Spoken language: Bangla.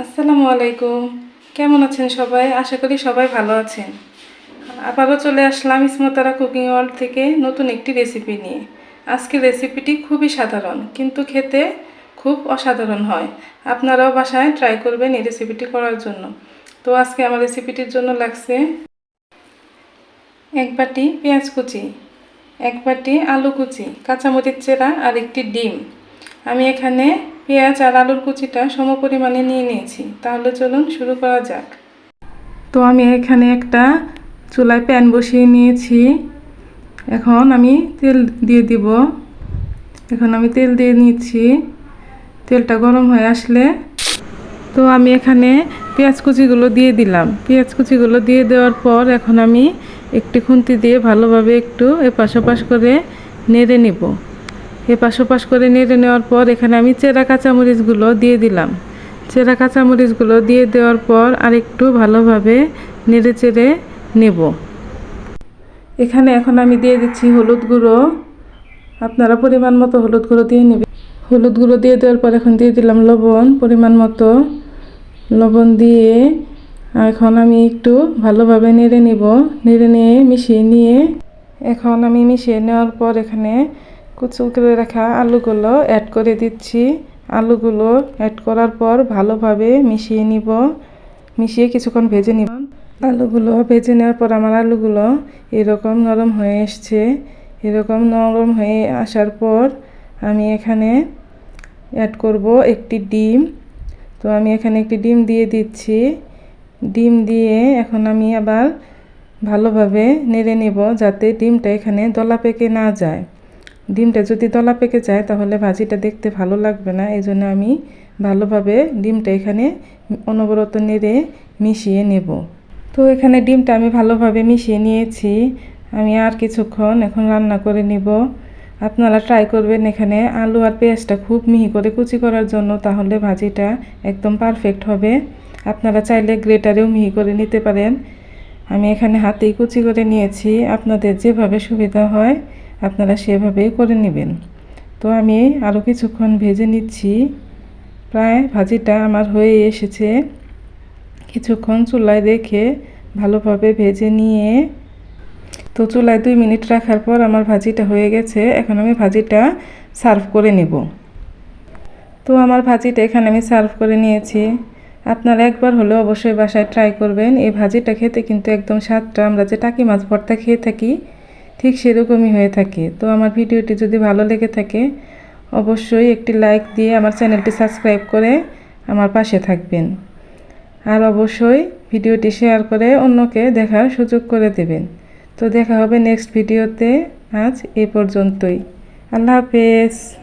আসসালামু আলাইকুম। কেমন আছেন সবাই? আশা করি সবাই ভালো আছেন। আবারও চলে আসলাম ইসমতারা কুকিং ওয়ার্ল্ড থেকে নতুন একটি রেসিপি নিয়ে। আজকের রেসিপিটি খুবই সাধারণ, কিন্তু খেতে খুব অসাধারণ হয়। আপনারাও বাসায় ট্রাই করবেন এই রেসিপিটি করার জন্য। তো আজকে আমার রেসিপিটির জন্য লাগছে এক বাটি পেঁয়াজ কুচি, এক বাটি আলু কুচি কাঁচামরিচ চেরা আর একটি ডিম। আমি এখানে পেঁয়াজ আর আলুর কুচিটা সম পরিমাণে নিয়ে নিয়েছি। তাহলে চলুন শুরু করা যাক। তো আমি এখানে একটা চুলায় প্যান বসিয়ে নিয়েছি। এখন আমি তেল দিয়ে দিব। এখন আমি তেল দিয়ে নিচ্ছি। তেলটা গরম হয়ে আসলে তো আমি এখানে পেঁয়াজ কুচিগুলো দিয়ে দিলাম। পেঁয়াজ কুচিগুলো দিয়ে দেওয়ার পর এখন আমি একটি খুন্তি দিয়ে ভালোভাবে একটু এপাশ ওপাশ করে নেড়ে নেব। এপাশ ওপাশ করে নেড়ে নেওয়ার পর এখানে আমি চেরা কাঁচামরিচগুলো দিয়ে দিলাম। চেরা কাঁচামরিচগুলো দিয়ে দেওয়ার পর আরেকটু ভালোভাবে নেড়ে চেড়ে নেব। এখানে এখন আমি দিয়ে দিচ্ছি হলুদ গুঁড়ো। আপনারা পরিমাণ মতো হলুদ গুঁড়ো দিয়ে নেবেন। হলুদ গুঁড়ো দিয়ে দেওয়ার পর এখন দিয়ে দিলাম লবণ পরিমাণ মতো। লবণ দিয়ে এখন আমি একটু ভালোভাবে নেড়ে নিব। নেড়ে নিয়ে মিশিয়ে নিয়ে এখন আমি মিশিয়ে নেওয়ার পর এখানে কুচু করে রাখা আলুগুলো অ্যাড করে দিচ্ছি। আলুগুলো অ্যাড করার পর ভালোভাবে মিশিয়ে নিব। মিশিয়ে কিছুক্ষণ ভেজে নিব। আলুগুলো ভেজে নেওয়ার পর আমার আলুগুলো এরকম নরম হয়ে এসছে। এরকম নরম হয়ে আসার পর আমি এখানে অ্যাড করব একটি ডিম। তো আমি এখানে একটি ডিম দিয়ে দিচ্ছি। ডিম দিয়ে এখন আমি আবার ভালোভাবে নেড়ে নেব যাতে ডিমটা এখানে দলা পেকে না যায়। ডিমটা যদি দলা পেকে যায়, তাহলে ভাজিটা দেখতে ভালো লাগবে না। এই জন্য আমি ভালোভাবে ডিমটা এখানে অনবরত নেড়ে মিশিয়ে নেব। তো এখানে ডিমটা আমি ভালোভাবে মিশিয়ে নিয়েছি। আমি আর কিছুক্ষণ এখন রান্না করে নিব। আপনারা ট্রাই করবেন এখানে আলু আর পেঁয়াজটা খুব মিহি করে কুচি করার জন্য, তাহলে ভাজিটা একদম পারফেক্ট হবে। আপনারা চাইলে গ্রেটারেও মিহি করে নিতে পারেন। আমি এখানে হাতেই কুচি করে নিয়েছি। আপনাদের যেভাবে সুবিধা হয় আপনারা সেভাবেই করে নেবেন। তো আমি আরও কিছুক্ষণ ভেজে নিচ্ছি। প্রায় ভাজিটা আমার হয়ে এসেছে। কিছুক্ষণ চুলায় রেখে ভালোভাবে ভেজে নিয়ে, তো চুলায় দুই মিনিট রাখার পর আমার ভাজিটা হয়ে গেছে। এখন আমি ভাজিটা সার্ভ করে নেব। তো আমার ভাজিটা এখানে আমি সার্ভ করে নিয়েছি। আপনারা একবার হলেও অবশ্যই বাসায় ট্রাই করবেন। এই ভাজিটা খেতে কিন্তু একদম স্বাদটা, আমরা যে টাকি মাছ ভর্তা খেয়ে থাকি ঠিক সেরকমই হয়ে থাকে। তো আমার ভিডিওটি যদি ভালো লেগে থাকে, অবশ্যই একটি লাইক দিয়ে আমার চ্যানেলটি সাবস্ক্রাইব করে আমার পাশে থাকবেন। আর অবশ্যই ভিডিওটি শেয়ার করে অন্যকে দেখার সুযোগ করে দেবেন। তো দেখা হবে নেক্সট ভিডিওতে আজ এ পর্যন্তই। আল্লাহ হাফেজ।